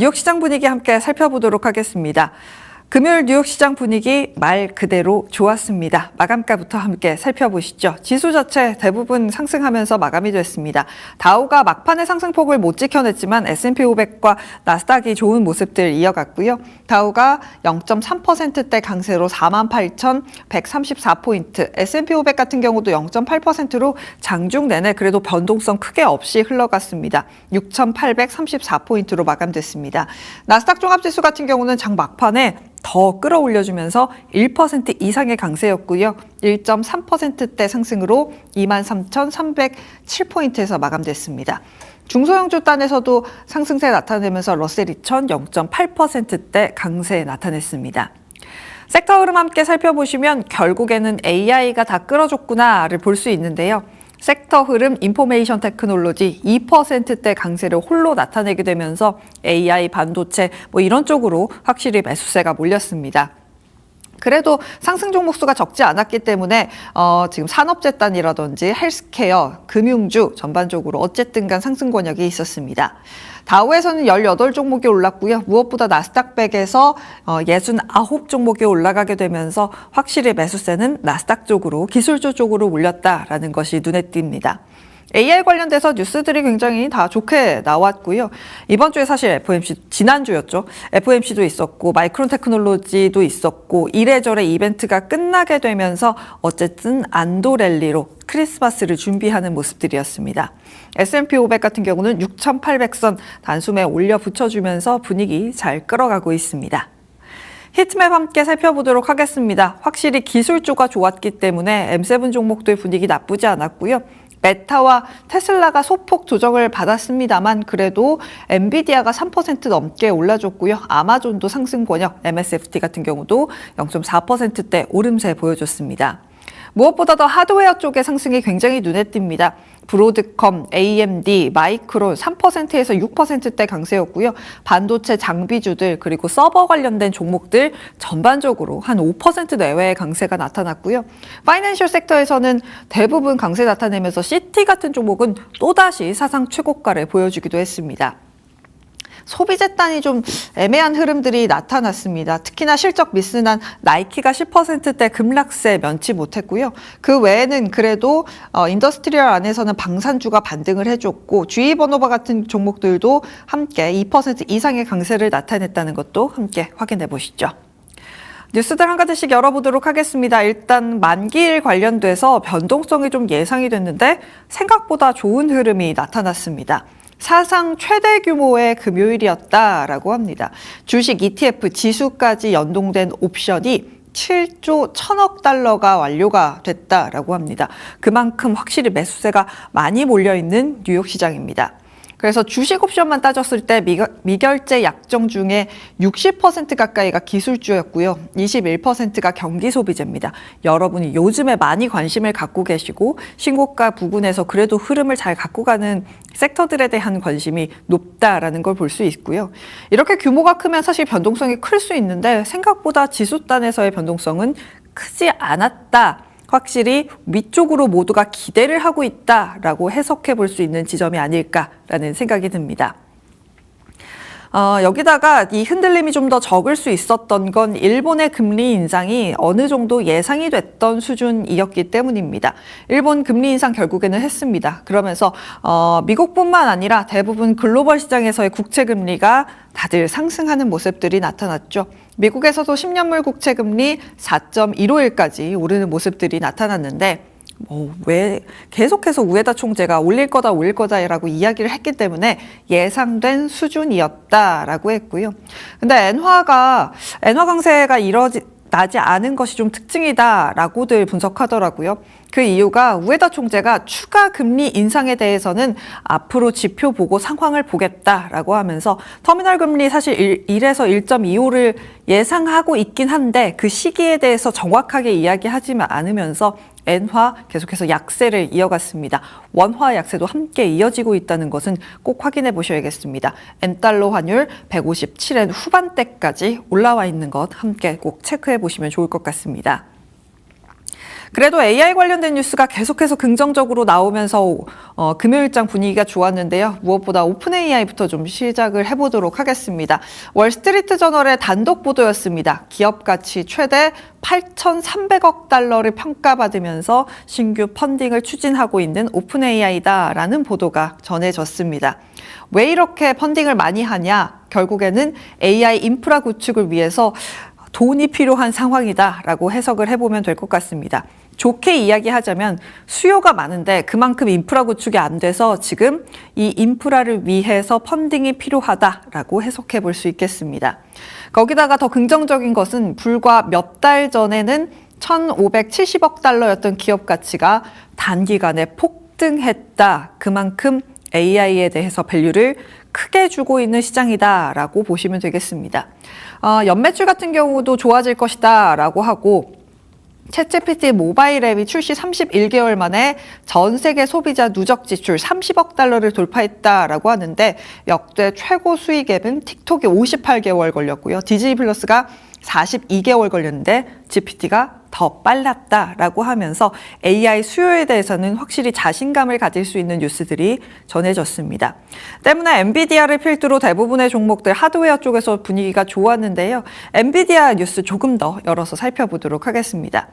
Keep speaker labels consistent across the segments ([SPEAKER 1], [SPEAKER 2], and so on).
[SPEAKER 1] 뉴욕 시장 분위기 함께 살펴보도록 하겠습니다. 금요일 뉴욕 시장 분위기 말 그대로 좋았습니다. 마감가부터 함께 살펴보시죠. 지수 자체 대부분 상승하면서 마감이 됐습니다. 다우가 막판의 상승폭을 못 지켜냈지만 S&P 500과 나스닥이 좋은 모습들 이어갔고요. 다우가 0.3%대 강세로 48,134포인트, S&P 500 같은 경우도 0.8%로 장중 내내 그래도 변동성 크게 없이 흘러갔습니다. 6,834포인트로 마감됐습니다. 나스닥 종합지수 같은 경우는 장 막판에 더 끌어올려주면서 1% 이상의 강세였고요. 1.3%대 상승으로 23,307포인트에서 마감됐습니다. 중소형주 단에서도 상승세 나타내면서 러셀 2000 0.8%대 강세 나타냈습니다. 섹터 흐름 함께 살펴보시면 결국에는 AI가 다 끌어줬구나를 볼 수 있는데요. 섹터 흐름 인포메이션 테크놀로지 2%대 강세를 홀로 나타내게 되면서 AI 반도체 뭐 이런 쪽으로 확실히 매수세가 몰렸습니다. 그래도 상승 종목 수가 적지 않았기 때문에 어, 지금 산업재단이라든지 헬스케어, 금융주 전반적으로 어쨌든 간 상승 권역이 있었습니다. 다우에서는 18종목이 올랐고요. 무엇보다 나스닥백에서 어, 69종목이 올라가게 되면서 확실히 매수세는 나스닥 쪽으로 기술주 쪽으로 몰렸다라는 것이 눈에 띕니다. AI 관련돼서 뉴스들이 굉장히 다 좋게 나왔고요. 이번 주에 사실 FOMC 지난주였죠. FOMC도 있었고 마이크론 테크놀로지도 있었고 이래저래 이벤트가 끝나게 되면서 어쨌든 안도 랠리로 크리스마스를 준비하는 모습들이었습니다. S&P 500 같은 경우는 6,800선 단숨에 올려 붙여주면서 분위기 잘 끌어가고 있습니다. 히트맵 함께 살펴보도록 하겠습니다. 확실히 기술주가 좋았기 때문에 M7 종목들 분위기 나쁘지 않았고요. 메타와 테슬라가 소폭 조정을 받았습니다만 그래도 엔비디아가 3% 넘게 올라줬고요. 아마존도 상승 권역, MSFT 같은 경우도 0.4%대 오름세 보여줬습니다. 무엇보다 더 하드웨어 쪽의 상승이 굉장히 눈에 띕니다. 브로드컴, AMD, 마이크론 3%에서 6%대 강세였고요. 반도체 장비주들 그리고 서버 관련된 종목들 전반적으로 한 5% 내외의 강세가 나타났고요. 파이낸셜 섹터에서는 대부분 강세 나타내면서 CT 같은 종목은 또다시 사상 최고가를 보여주기도 했습니다. 소비재 단이 좀 애매한 흐름들이 나타났습니다. 특히나 실적 미스난 나이키가 10%대 급락세 면치 못했고요. 그 외에는 그래도 어, 인더스트리얼 안에서는 방산주가 반등을 해줬고 GE 버노바 같은 종목들도 함께 2% 이상의 강세를 나타냈다는 것도 함께 확인해 보시죠. 뉴스들 한 가지씩 열어보도록 하겠습니다. 일단 만기일 관련돼서 변동성이 좀 예상이 됐는데 생각보다 좋은 흐름이 나타났습니다. 사상 최대 규모의 금요일이었다라고 합니다. 주식 ETF 지수까지 연동된 옵션이 7조 1000억 달러가 완료가 됐다라고 합니다. 그만큼 확실히 매수세가 많이 몰려 있는 뉴욕 시장입니다. 그래서 주식 옵션만 따졌을 때 미결제 약정 중에 60% 가까이가 기술주였고요. 21%가 경기 소비재입니다. 여러분이 요즘에 많이 관심을 갖고 계시고 신고가 부근에서 그래도 흐름을 잘 갖고 가는 섹터들에 대한 관심이 높다라는 걸 볼 수 있고요. 이렇게 규모가 크면 사실 변동성이 클 수 있는데 생각보다 지수 단에서의 변동성은 크지 않았다. 확실히 위쪽으로 모두가 기대를 하고 있다라고 해석해 볼 수 있는 지점이 아닐까라는 생각이 듭니다. 어, 여기다가 이 흔들림이 좀 더 적을 수 있었던 건 일본의 금리 인상이 어느 정도 예상이 됐던 수준이었기 때문입니다. 일본 금리 인상 결국에는 했습니다. 그러면서 어, 미국뿐만 아니라 대부분 글로벌 시장에서의 국채 금리가 다들 상승하는 모습들이 나타났죠. 미국에서도 10년물 국채 금리 4.15일까지 오르는 모습들이 나타났는데 뭐왜 계속해서 우에다 총재가 올릴 거다 올릴 거다라고 이야기를 했기 때문에 예상된 수준이었다라고 했고요. 근데 엔화가 엔화 강세가 이뤄지 나지 않은 것이 좀 특징이다라고들 분석하더라고요. 그 이유가 우에다 총재가 추가 금리 인상에 대해서는 앞으로 지표 보고 상황을 보겠다라고 하면서 터미널 금리 사실 1 에서 1.25를 예상하고 있긴 한데 그 시기에 대해서 정확하게 이야기하지 않으면서 엔화 계속해서 약세를 이어갔습니다. 원화 약세도 함께 이어지고 있다는 것은 꼭 확인해 보셔야겠습니다. 엔달러 환율 157엔 후반대까지 올라와 있는 것 함께 꼭 체크해 보시면 좋을 것 같습니다. 그래도 AI 관련된 뉴스가 계속해서 긍정적으로 나오면서 어, 금요일장 분위기가 좋았는데요. 무엇보다 오픈 AI부터 좀 시작을 해보도록 하겠습니다. 월스트리트 저널의 단독 보도였습니다. 기업 가치 최대 8,300억 달러를 평가받으면서 신규 펀딩을 추진하고 있는 오픈 AI다라는 보도가 전해졌습니다. 왜 이렇게 펀딩을 많이 하냐? 결국에는 AI 인프라 구축을 위해서 돈이 필요한 상황이다라고 해석을 해보면 될 것 같습니다. 좋게 이야기하자면 수요가 많은데 그만큼 인프라 구축이 안 돼서 지금 이 인프라를 위해서 펀딩이 필요하다라고 해석해 볼 수 있겠습니다. 거기다가 더 긍정적인 것은 불과 몇 달 전에는 1,570억 달러였던 기업 가치가 단기간에 폭등했다. 그만큼 AI에 대해서 밸류를 크게 주고 있는 시장이다라고 보시면 되겠습니다. 어, 연매출 같은 경우도 좋아질 것이다라고 하고 챗GPT 모바일 앱이 출시 31개월 만에 전 세계 소비자 누적 지출 30억 달러를 돌파했다라고 하는데 역대 최고 수익 앱은 틱톡이 58개월 걸렸고요. 디즈니 플러스가 42개월 걸렸는데 GPT가 더 빨랐다라고 하면서 AI 수요에 대해서는 확실히 자신감을 가질 수 있는 뉴스들이 전해졌습니다. 때문에 엔비디아를 필두로 대부분의 종목들 하드웨어 쪽에서 분위기가 좋았는데요. 엔비디아 뉴스 조금 더 열어서 살펴보도록 하겠습니다.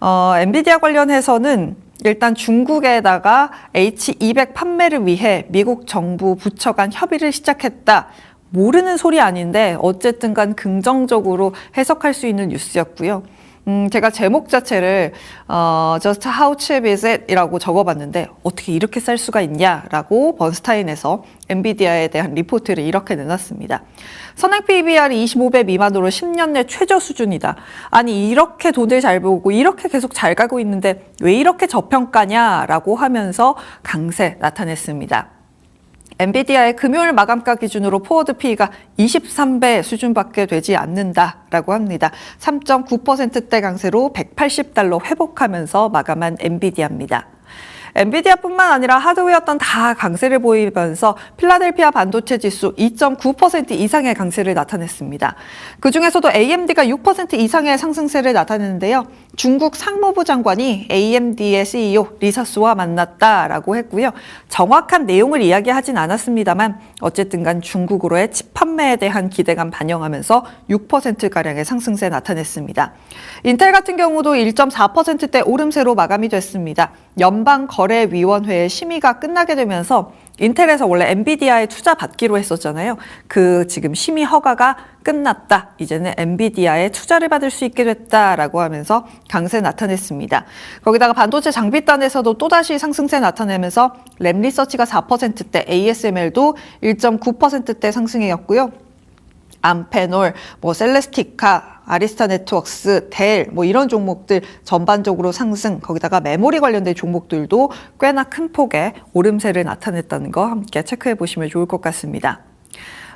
[SPEAKER 1] 어, 엔비디아 관련해서는 일단 중국에다가 H200 판매를 위해 미국 정부 부처 간 협의를 시작했다. 모르는 소리 아닌데 어쨌든 간 긍정적으로 해석할 수 있는 뉴스였고요. 음, 제가 제목 자체를 어, Just How Cheap Is It?이라고 적어봤는데 어떻게 이렇게 쌀 수가 있냐라고 번스타인에서 엔비디아에 대한 리포트를 이렇게 내놨습니다. 선행 PBR이 25배 미만으로 10년 내 최저 수준이다. 아니 이렇게 돈을 잘 벌고 이렇게 계속 잘 가고 있는데 왜 이렇게 저평가냐라고 하면서 강세 나타냈습니다. 엔비디아의 금요일 마감가 기준으로 포워드 P가 23배 수준밖에 되지 않는다라고 합니다. 3.9%대 강세로 180달러 회복하면서 마감한 엔비디아입니다. 엔비디아뿐만 아니라 하드웨어 단다 강세를 보이면서 필라델피아 반도체 지수 2.9% 이상의 강세를 나타냈습니다. 그 중에서도 AMD가 6% 이상의 상승세를 나타냈는데요. 중국 상무부 장관이 AMD의 CEO 리사스와 만났다라고 했고요. 정확한 내용을 이야기하진 않았습니다만 어쨌든 간 중국으로의 칩 판매에 대한 기대감 반영하면서 6%가량의 상승세 나타냈습니다. 인텔 같은 경우도 1.4%대 오름세로 마감이 됐습니다. 연방거래위원회의 심의가 끝나게 되면서 인텔에서 원래 엔비디아에 투자 받기로 했었잖아요. 그 지금 심의 허가가 끝났다. 이제는 엔비디아에 투자를 받을 수 있게 됐다라고 하면서 강세 나타냈습니다. 거기다가 반도체 장비단에서도 또다시 상승세 나타내면서 램 리서치가 4%대, ASML도 1.9%대 상승이었고요. 암페놀, 뭐 셀레스티카, 아리스타 네트웍스, 델, 뭐 이런 종목들 전반적으로 상승, 거기다가 메모리 관련된 종목들도 꽤나 큰 폭의 오름세를 나타냈다는 거 함께 체크해 보시면 좋을 것 같습니다.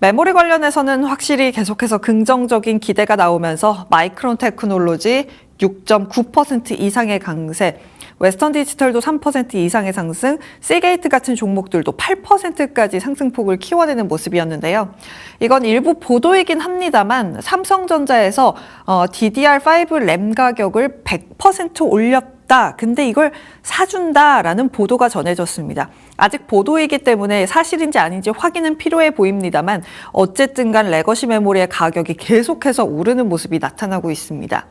[SPEAKER 1] 메모리 관련해서는 확실히 계속해서 긍정적인 기대가 나오면서 마이크론 테크놀로지 6.9% 이상의 강세, 웨스턴 디지털도 3% 이상의 상승, 시게이트 같은 종목들도 8%까지 상승폭을 키워내는 모습이었는데요. 이건 일부 보도이긴 합니다만 삼성전자에서 어, DDR5 램 가격을 100% 올렸다. 근데 이걸 사준다라는 보도가 전해졌습니다. 아직 보도이기 때문에 사실인지 아닌지 확인은 필요해 보입니다만 어쨌든 간 레거시 메모리의 가격이 계속해서 오르는 모습이 나타나고 있습니다.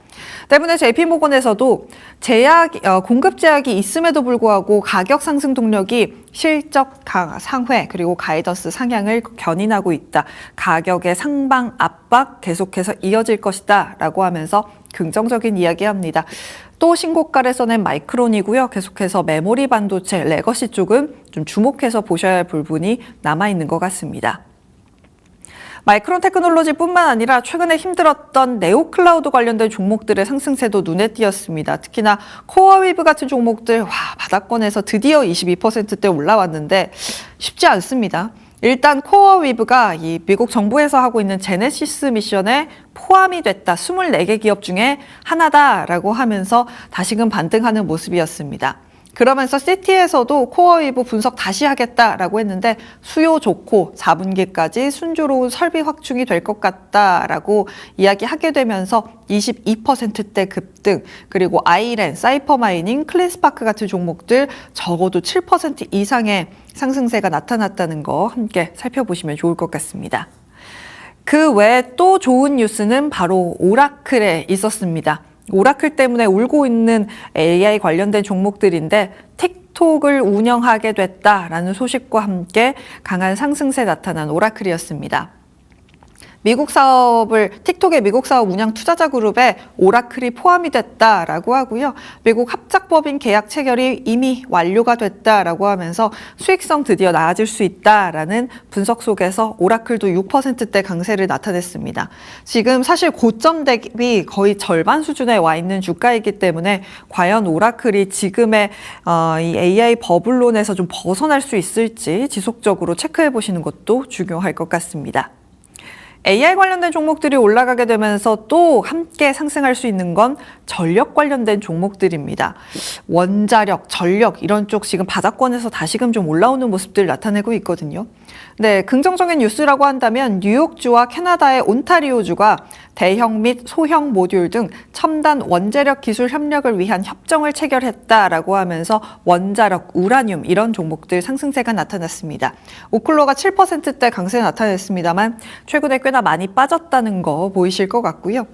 [SPEAKER 1] 때문에 JP모건에서도 제약 어, 공급 제약이 있음에도 불구하고 가격 상승 동력이 실적 상회 그리고 가이던스 상향을 견인하고 있다. 가격의 상방 압박 계속해서 이어질 것이다 라고 하면서 긍정적인 이야기합니다. 또 신고가를 써낸 마이크론이고요. 계속해서 메모리 반도체, 레거시 쪽은 좀 주목해서 보셔야 할 부분이 남아있는 것 같습니다. 마이크론 테크놀로지뿐만 아니라 최근에 힘들었던 네오 클라우드 관련된 종목들의 상승세도 눈에 띄었습니다. 특히나 코어위브 같은 종목들 와 바닥권에서 드디어 22%대 올라왔는데 쉽지 않습니다. 일단 코어 위브가 이 미국 정부에서 하고 있는 제네시스 미션에 포함이 됐다. 24개 기업 중에 하나다라고 하면서 다시금 반등하는 모습이었습니다. 그러면서 시티에서도 코어 일부 분석 다시 하겠다라고 했는데 수요 좋고 4분기까지 순조로운 설비 확충이 될 것 같다라고 이야기하게 되면서 22%대 급등 그리고 아이렌, 사이퍼마이닝, 클린스파크 같은 종목들 적어도 7% 이상의 상승세가 나타났다는 거 함께 살펴보시면 좋을 것 같습니다. 그 외에 또 좋은 뉴스는 바로 오라클에 있었습니다. 오라클 때문에 울고 있는 AI 관련된 종목들인데 틱톡을 운영하게 됐다라는 소식과 함께 강한 상승세 나타난 오라클이었습니다. 미국 사업을 틱톡의 미국 사업 운영 투자자 그룹에 오라클이 포함이 됐다라고 하고요. 미국 합작법인 계약 체결이 이미 완료가 됐다라고 하면서 수익성 드디어 나아질 수 있다라는 분석 속에서 오라클도 6%대 강세를 나타냈습니다. 지금 사실 고점 대비 거의 절반 수준에 와 있는 주가이기 때문에 과연 오라클이 지금의 어, 이 AI 버블론에서 좀 벗어날 수 있을지 지속적으로 체크해 보시는 것도 중요할 것 같습니다. AI 관련된 종목들이 올라가게 되면서 또 함께 상승할 수 있는 건 전력 관련된 종목들입니다. 원자력, 전력 이런 쪽 지금 바닥권에서 다시금 좀 올라오는 모습들 나타내고 있거든요. 네, 긍정적인 뉴스라고 한다면 뉴욕주와 캐나다의 온타리오주가 대형 및 소형 모듈 등 첨단 원자력 기술 협력을 위한 협정을 체결했다라고 하면서 원자력, 우라늄 이런 종목들 상승세가 나타났습니다. 오클로가 7%대 강세 나타냈습니다만 최근에 꽤나 많이 빠졌다는 거 보이실 것 같고요.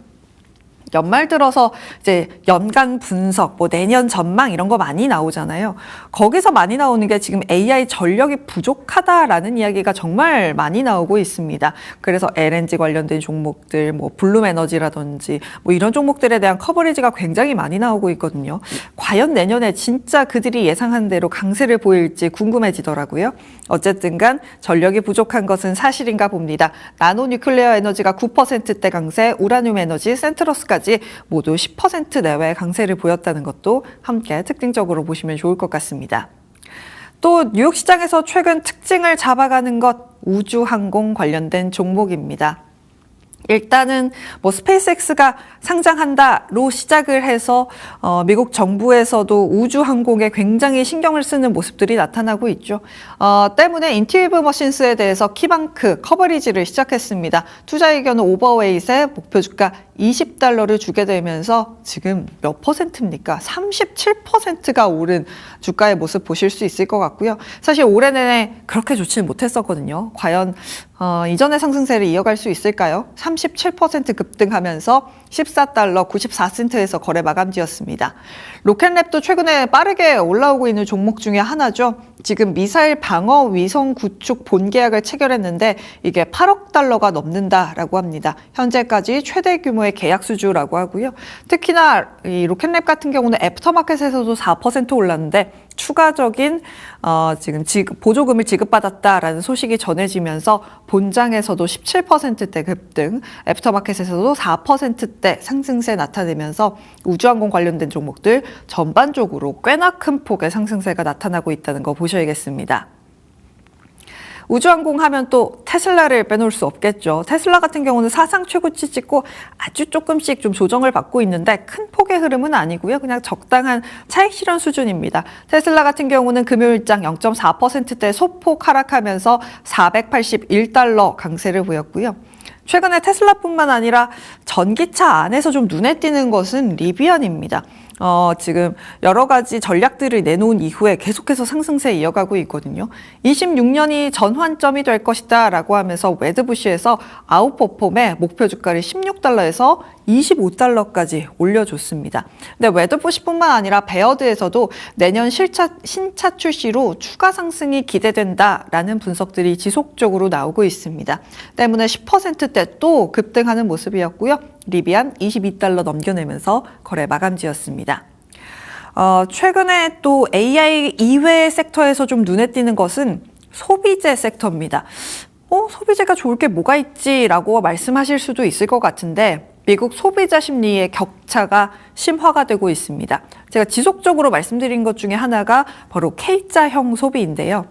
[SPEAKER 1] 연말 들어서 이제 연간 분석, 뭐 내년 전망 이런 거 많이 나오잖아요. 거기서 많이 나오는 게 지금 AI 전력이 부족하다라는 이야기가 정말 많이 나오고 있습니다. 그래서 LNG 관련된 종목들, 뭐 블룸 에너지라든지 뭐 이런 종목들에 대한 커버리지가 굉장히 많이 나오고 있거든요. 과연 내년에 진짜 그들이 예상한 대로 강세를 보일지 궁금해지더라고요. 어쨌든 간 전력이 부족한 것은 사실인가 봅니다. 나노 뉴클레어 에너지가 9%대 강세, 우라늄 에너지, 센트러스까지 모두 10% 내외 강세를 보였다는 것도 함께 특징적으로 보시면 좋을 것 같습니다. 또 뉴욕 시장에서 최근 특징을 잡아가는 것 우주항공 관련된 종목입니다. 일단은 뭐 스페이스X가 상장한다로 시작을 해서 어, 미국 정부에서도 우주 항공에 굉장히 신경을 쓰는 모습들이 나타나고 있죠. 어, 때문에 인티브 머신스에 대해서 키방크 커버리지를 시작했습니다. 투자 의견은 오버웨이트의 목표 주가 20달러를 주게 되면서 지금 몇 퍼센트입니까? 37%가 오른 주가의 모습 보실 수 있을 것 같고요. 사실 올해 내내 그렇게 좋지는 못했었거든요. 과연 어, 이전의 상승세를 이어갈 수 있을까요? 37% 급등하면서 14달러 94센트에서 거래 마감지였습니다. 로켓랩도 최근에 빠르게 올라오고 있는 종목 중에 하나죠. 지금 미사일 방어 위성 구축 본계약을 체결했는데 이게 8억 달러가 넘는다라고 합니다. 현재까지 최대 규모의 계약 수주라고 하고요. 특히나 이 로켓랩 같은 경우는 애프터마켓에서도 4% 올랐는데 추가적인 어, 지금 지급, 보조금을 지급받았다라는 소식이 전해지면서 본장에서도 17%대 급등, 애프터마켓에서도 4%대 상승세 나타내면서 우주항공 관련된 종목들 전반적으로 꽤나 큰 폭의 상승세가 나타나고 있다는 거 보셔야겠습니다. 우주항공 하면 또 테슬라를 빼놓을 수 없겠죠. 테슬라 같은 경우는 사상 최고치 찍고 아주 조금씩 좀 조정을 받고 있는데 큰 폭의 흐름은 아니고요. 그냥 적당한 차익 실현 수준입니다. 테슬라 같은 경우는 금요일장 0.4%대 소폭 하락하면서 481달러 강세를 보였고요. 최근에 테슬라뿐만 아니라 전기차 안에서 좀 눈에 띄는 것은 리비안입니다. 어, 지금 여러 가지 전략들을 내놓은 이후에 계속해서 상승세 이어가고 있거든요. 26년이 전환점이 될 것이다 라고 하면서 웨드부시에서 아웃퍼폼의 목표 주가를 16달러에서 25달러까지 올려줬습니다. 근데 웨드부시뿐만 아니라 베어드에서도 내년 실차, 신차 출시로 추가 상승이 기대된다라는 분석들이 지속적으로 나오고 있습니다. 때문에 10%대 또 급등하는 모습이었고요. 리비안 22달러 넘겨내면서 거래 마감지였습니다. 어, 최근에 또 AI 이외의 섹터에서 좀 눈에 띄는 것은 소비재 섹터입니다. 어, 소비재가 좋을 게 뭐가 있지라고 말씀하실 수도 있을 것 같은데 미국 소비자 심리의 격차가 심화가 되고 있습니다. 제가 지속적으로 말씀드린 것 중에 하나가 바로 K자형 소비인데요.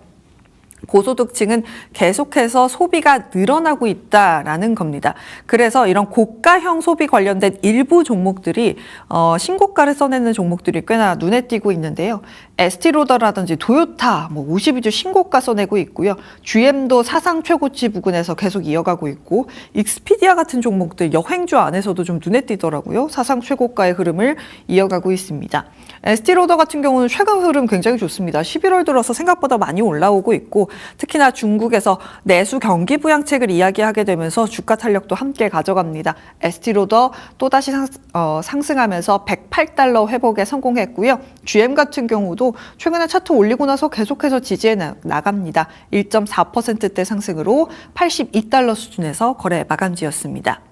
[SPEAKER 1] 고소득층은 계속해서 소비가 늘어나고 있다라는 겁니다. 그래서 이런 고가형 소비 관련된 일부 종목들이 어, 신고가를 써내는 종목들이 꽤나 눈에 띄고 있는데요. 에스티로더라든지 도요타 뭐 52주 신고가 써내고 있고요. GM도 사상 최고치 부근에서 계속 이어가고 있고 익스피디아 같은 종목들 여행주 안에서도 좀 눈에 띄더라고요. 사상 최고가의 흐름을 이어가고 있습니다. 에스티로더 같은 경우는 최근 흐름 굉장히 좋습니다. 11월 들어서 생각보다 많이 올라오고 있고 특히나 중국에서 내수 경기 부양책을 이야기하게 되면서 주가 탄력도 함께 가져갑니다. 에스티로더 또다시 상, 어, 상승하면서 108달러 회복에 성공했고요. GM 같은 경우도 최근에 차트 올리고 나서 계속해서 지지해 나, 나갑니다. 1.4%대 상승으로 82달러 수준에서 거래 마감지였습니다.